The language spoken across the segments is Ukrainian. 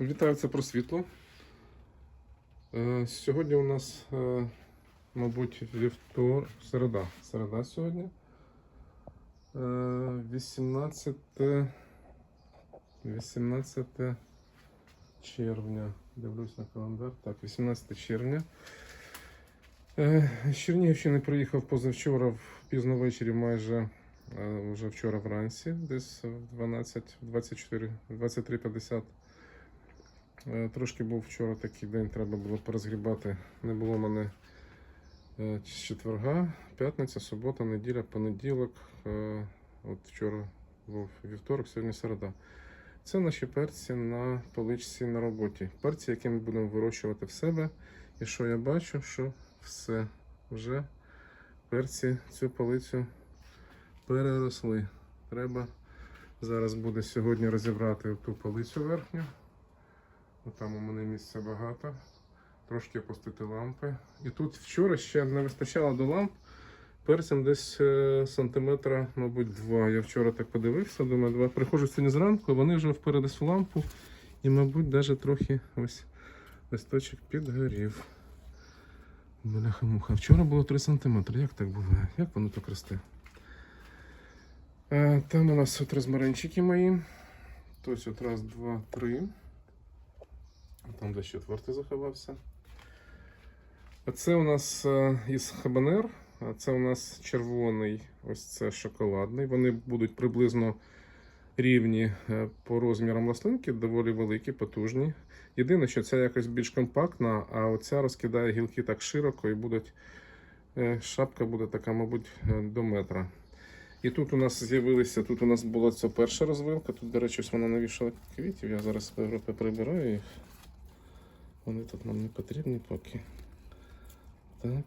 Вітаю, це про світло. Е, Сьогодні у нас, е, мабуть, вівтор, середа. Середа сьогодні. Е, 18, 18 червня. Дивлюсь на календар. Так, 18 червня. З Чернігівщини приїхав позавчора пізно ввечері, майже вже вчора вранці, десь в 12, 24, 23.50. Е, Трошки був вчора такий день, треба було порозгрібати. Не було в мене е, четверга, п'ятниця, субота, неділя, понеділок. Е, От вчора був вівторок, сьогодні середа. Це наші перці на поличці на роботі. Перці, які ми будемо вирощувати в себе. І що я бачу, що все вже перці цю полицю переросли. Треба зараз буде сьогодні розібрати ту полицю верхню. Там у мене місця багато. Трошки опустити лампи. І тут вчора ще не вистачало до ламп. Перцем десь е, сантиметра, мабуть, два. Я вчора так подивився, думаю, два. Приходжу сьогодні зранку, вони вже вперед в лампу. І, мабуть, навіть трохи ось листочок підгорів. Бляха муха. Вчора було 3 сантиметри. Як так буває? Як воно так росте? Е, Там у нас от розмаринчики мої. Ось от раз, два, три. Там десь четвертий заховався. А це у нас е, із хабанер. Це у нас червоний, ось це шоколадний. Вони будуть приблизно рівні е, по розмірам рослинки, доволі великі, потужні. Єдине, що ця якось більш компактна, а оця розкидає гілки так широко і будуть. е, Шапка буде така, мабуть, до метра. І тут у нас з'явилися, тут у нас була ця перша розвилка. Тут, до речі, вона навішала квітів. Я зараз в Європі прибираю їх. Вони тут нам не потрібні поки. Так.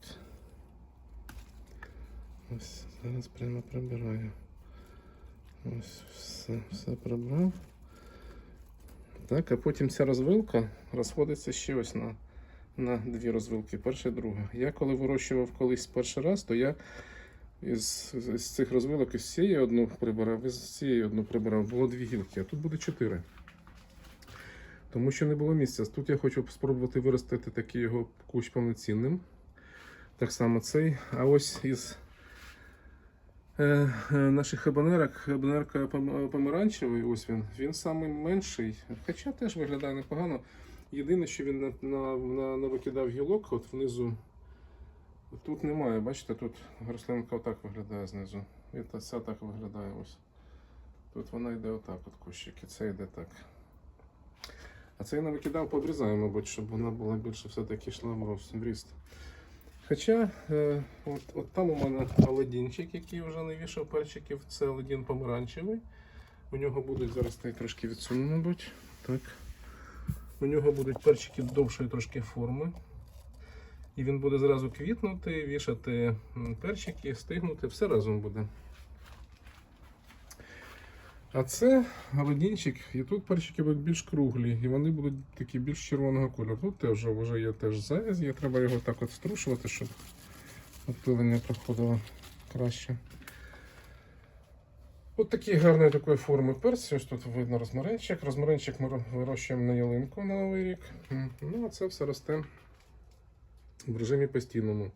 Ось зараз прямо прибираю. Ось все, все прибрав. Так, а потім ця розвилка розходиться ще ось на, на дві розвилки, перша і друга. Я коли вирощував колись перший раз, то я із, з цих розвилок із цієї одну прибирав, із цієї одну прибирав. Було дві гілки, а тут буде чотири. Тому що не було місця. Тут я хочу спробувати виростити такий його кущ повноцінним. Так само цей. А ось із е, е, наших хабанерок, хабанерка помаранчевий, ось він. Він самий менший, хоча теж виглядає непогано. Єдине, що він на, на, на, навикидав гілок, от внизу. Тут немає, бачите, тут рослинка отак виглядає знизу. І та ця так виглядає ось. Тут вона йде отак, от кущики, це йде так. А це я не викидав, пообрізаю, мабуть, щоб вона була більше все-таки йшла в ріст. Хоча е, от, от там у мене Аладдінчик, який вже не вішав перчиків, це Аладдін помаранчевий. У нього будуть зараз я трішки відсуну, мабуть. Так. У нього будуть перчики довшої трошки форми. І він буде зразу квітнути, вішати перчики, стигнути, все разом буде. А це галодінчик, і тут перчики будуть більш круглі, і вони будуть такі більш червоного кольору. Тут теж вже є теж завязь, є треба його так от струшувати, щоб опилення проходило краще. От такі гарної такої форми перці. Ось тут видно розмаринчик. Розмаринчик ми вирощуємо на ялинку на Новий рік. Ну, а це все росте в режимі постійному.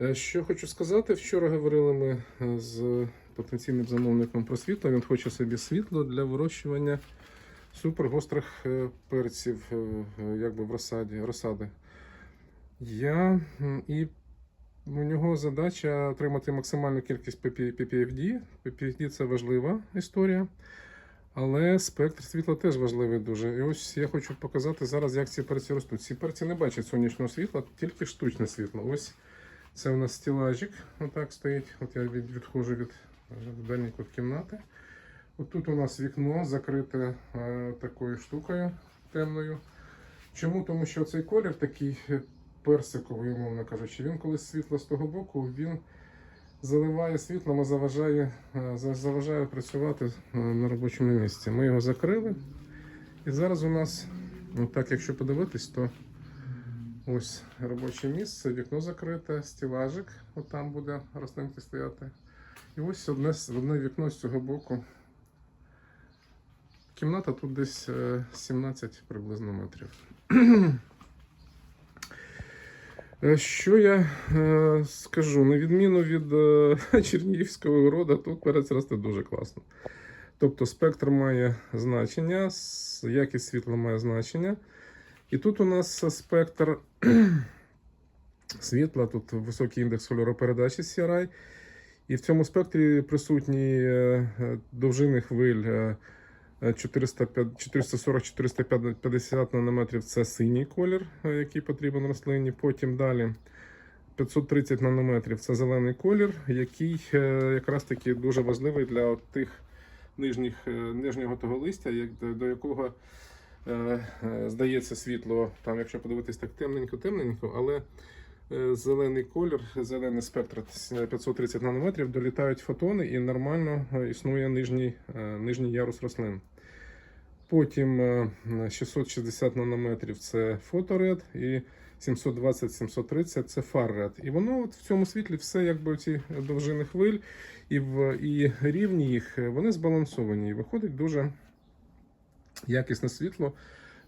Е, Що хочу сказати, вчора говорили ми з потенційним замовником про світло. Він хоче собі світло для вирощування супергострих е, перців, е, е, якби в розсаді, розсади. Я і у нього задача отримати максимальну кількість PPFD. PPFD це важлива історія. Але спектр світла теж важливий дуже. І ось я хочу показати зараз, як ці перці ростуть. Ці перці не бачать сонячного світла, тільки штучне світло. Ось це у нас стілажик, отак стоїть. От я відходжу від в дальній кут кімнати. Тут у нас вікно закрите е, такою штукою темною. Чому? Тому що цей колір такий е, персиковий, умовно кажучи, він коли світло з того боку, він заливає світлом і заважає, е, заважає працювати на робочому місці. Ми його закрили. І зараз у нас, ну так, якщо подивитись, то ось робоче місце, вікно закрите, стілажик, от там буде рослинки стояти. І ось одне, одне вікно з цього боку. кімната тут десь е, 17 приблизно метрів. Е, Що я е, скажу? На відміну від е, Чернігівського города, тут перець росте дуже класно. Тобто спектр має значення, якість світла має значення. І тут у нас спектр світла, тут високий індекс кольоропередачі CRI. І в цьому спектрі присутні е, е, довжини хвиль е, е, 440-450 нанометрів це синій колір, який потрібен рослині. Потім далі 530 нанометрів це зелений колір, який якраз таки дуже важливий для тих нижніх, нижнього того листя, до, якого здається світло, там, якщо подивитись так темненько-темненько, але зелений колір, зелений спектр 530 нанометрів, долітають фотони і нормально е, існує нижній, е, нижній ярус рослин. Потім е, 660 нанометрів це фоторед і 720-730 це фарред. І воно от в цьому світлі все якби ці довжини хвиль і, в, і рівні їх е, вони збалансовані. І виходить дуже якісне світло.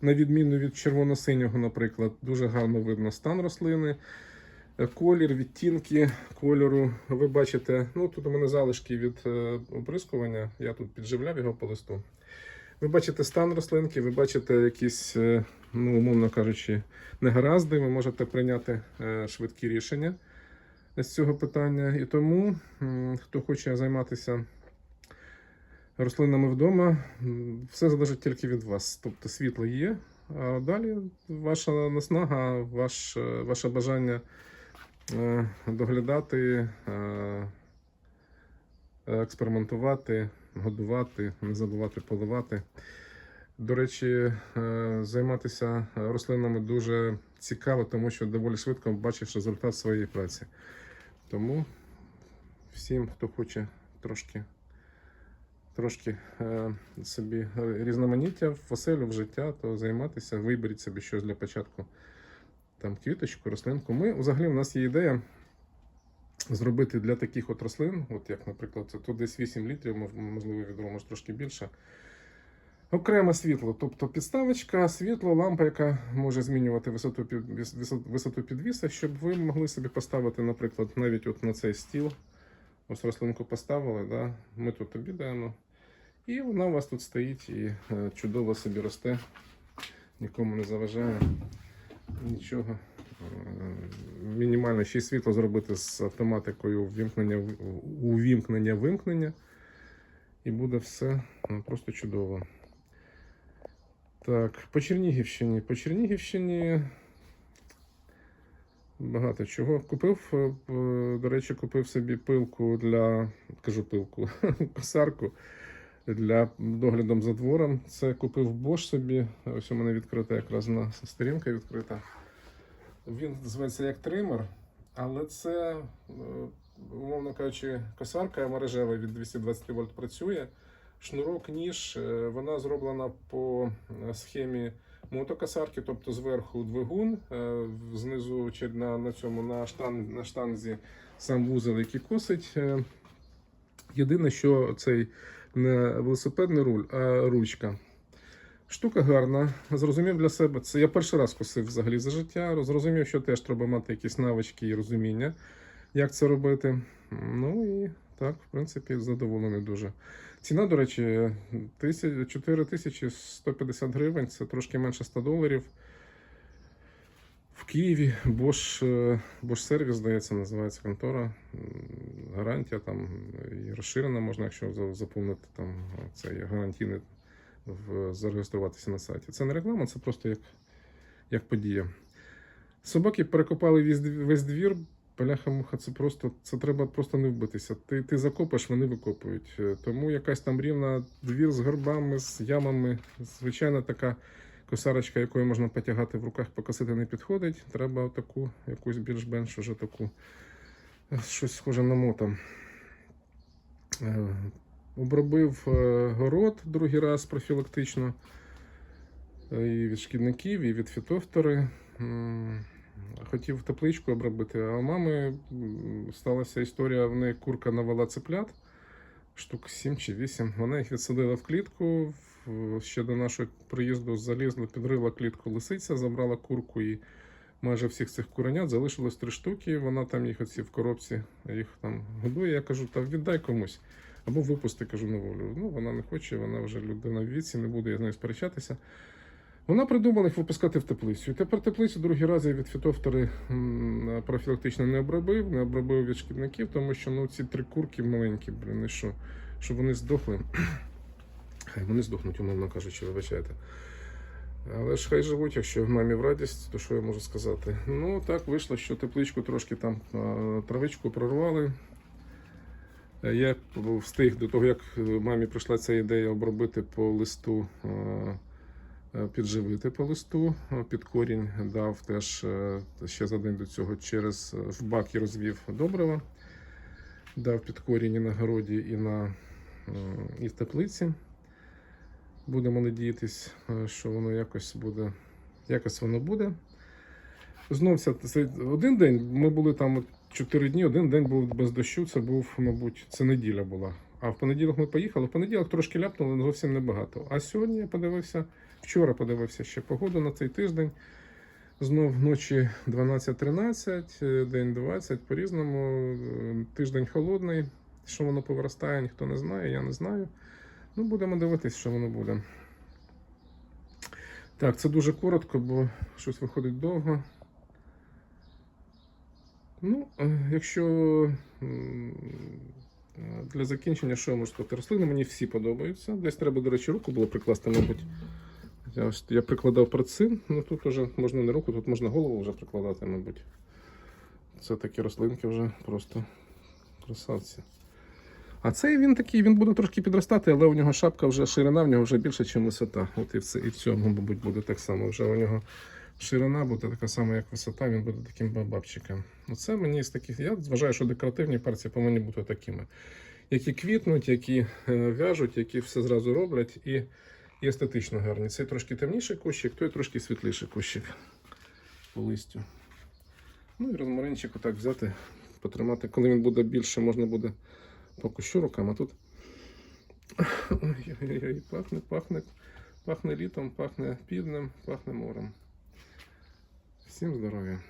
На відміну від червоно-синього, наприклад, дуже гарно видно стан рослини. Колір, відтінки кольору. Ви бачите, ну тут у мене залишки від е, оприскування, я тут підживляв його по листу. Ви бачите стан рослинки, ви бачите якісь, е, ну, умовно кажучи, негаразди, ви можете прийняти е, швидкі рішення з цього питання. І тому, хто хоче займатися рослинами вдома, все залежить тільки від вас. Тобто світло є, а далі ваша наснага, ваш, ваше бажання доглядати, е, експериментувати, годувати, не забувати поливати. До речі, е, займатися рослинами дуже цікаво, тому що доволі швидко бачиш результат своєї праці. Тому всім, хто хоче трошки, трошки е, собі різноманіття в оселю, в життя, то займатися, виберіть собі щось для початку. Там квіточку, рослинку. Ми взагалі у нас є ідея зробити для таких от рослин, от як, наприклад, це тут десь 8 літрів, можливо, відро, може трошки більше. Окреме світло, тобто підставочка, світло, лампа, яка може змінювати висоту, під, висоту підвіса, щоб ви могли собі поставити, наприклад, навіть от на цей стіл. Ось рослинку поставили, да? ми тут обідаємо. І вона у вас тут стоїть і е, чудово собі росте, нікому не заважає, нічого. Мінімально ще й світло зробити з автоматикою ввімкнення, увімкнення, вимкнення. І буде все ну, просто чудово. Так, по Чернігівщині. По Чернігівщині багато чого. Купив, е, е, до речі, купив собі пилку для. Кажу пилку, косарку для доглядом за двором. Це купив Bosch собі. Ось у мене відкрита якраз на сторінка відкрита. Він зветься як тример, але це, е, умовно кажучи, косарка мережева від 220 вольт працює. Шнурок ніж, е, вона зроблена по е, схемі мотокосарки, тобто зверху двигун, знизу на, на цьому на, штан, на штанзі сам вузол, який косить. Єдине, що цей не велосипедний руль, а ручка. Штука гарна. Зрозумів для себе. Це я перший раз косив взагалі за життя. Зрозумів, що теж треба мати якісь навички і розуміння, як це робити. Ну і так, в принципі, задоволений дуже. Ціна, до речі, 4150 гривень, це трошки менше 100 доларів. В Києві Bosch, е, Bosch Service, здається, називається контора. Гарантія там і розширена можна, якщо заповнити там цей гарантійний в, зареєструватися на сайті. Це не реклама, це просто як, як подія. Собаки перекопали весь, весь двір. Бляха-муха, це просто це треба просто не вбитися. Ти, ти закопаєш, вони викопують. Е, Тому якась там рівна двір з горбами, з ямами. Звичайно, така косарочка, якою можна потягати в руках, покосити не підходить. Треба таку, якусь більш-менш уже таку е, щось схоже на мото. Е, Обробив е, город другий раз профілактично. Е, І від шкідників, і від фітофтори. Хотів тепличку обробити, а у мами сталася історія, в неї курка навела цеплят, штук 7 чи 8. Вона їх відсадила в клітку, ще до нашого приїзду залізла, підрила клітку лисиця, забрала курку і майже всіх цих куренят залишилось три штуки. Вона там їх оці в коробці їх там годує. Я кажу, та віддай комусь. Або випусти, кажу, на волю. Ну, вона не хоче, вона вже людина в віці, не буде я з нею сперечатися. Вона придумала їх випускати в теплицю. І тепер теплицю другий раз я від фітофтори профілактично не обробив, не обробив від шкідників, тому що ну, ці три курки маленькі, блін, що, щоб вони здохли. Хай вони здохнуть, умовно кажучи, вибачайте. Але ж хай живуть, якщо мамі в радість, то що я можу сказати? Ну так вийшло, що тепличку трошки там травичку прорвали. Я встиг до того, як е, мамі прийшла ця ідея обробити по листу, е, підживити по листу, під корінь дав теж е, ще за день до цього через в бак і розвів добрива. Дав під корінь і на городі, і на і в теплиці. Будемо надіятись, е, що воно якось буде. Якось воно буде. Знов один день. Ми були там от чотири дні, один день був без дощу. Це був, мабуть, це неділя була. А в понеділок ми поїхали. В понеділок трошки ляпнули, але зовсім небагато. А сьогодні я подивився, вчора подивився ще погоду на цей тиждень. Знов вночі 12-13, е, день 20, по-різному. Е, Тиждень холодний. Що воно повиростає, ніхто не знає, я не знаю. Ну, будемо дивитись, що воно буде. Так, це дуже коротко, бо щось виходить довго. Ну, е, якщо е, для закінчення, що я можу сказати? Рослини мені всі подобаються. Десь треба, до речі, руку було прикласти, мабуть. Я, ось- я прикладав процин, ну тут вже можна не руку, тут можна голову вже прикладати, мабуть. Це такі рослинки вже просто красавці. А цей він такий, він буде трошки підростати, але у нього шапка вже ширина в нього вже більше, ніж висота. От і в, це, і в цьому, мабуть, буде так само. Вже у нього ширина буде така сама, як висота, він буде таким бабчиком. Оце мені з таких. Я вважаю, що декоративні перці повинні бути такими. Які квітнуть, які е, в'яжуть, які все зразу роблять і, і естетично гарні. Цей трошки темніший кущик, той трошки світліший кущик по листю. Ну і розмаринчик отак взяти, потримати. Коли він буде більше, можна буде по кущу руками. А тут Ой-ой-ой, пахне, пахне, пахне літом, пахне півднем, пахне морем. Всім здоров'я.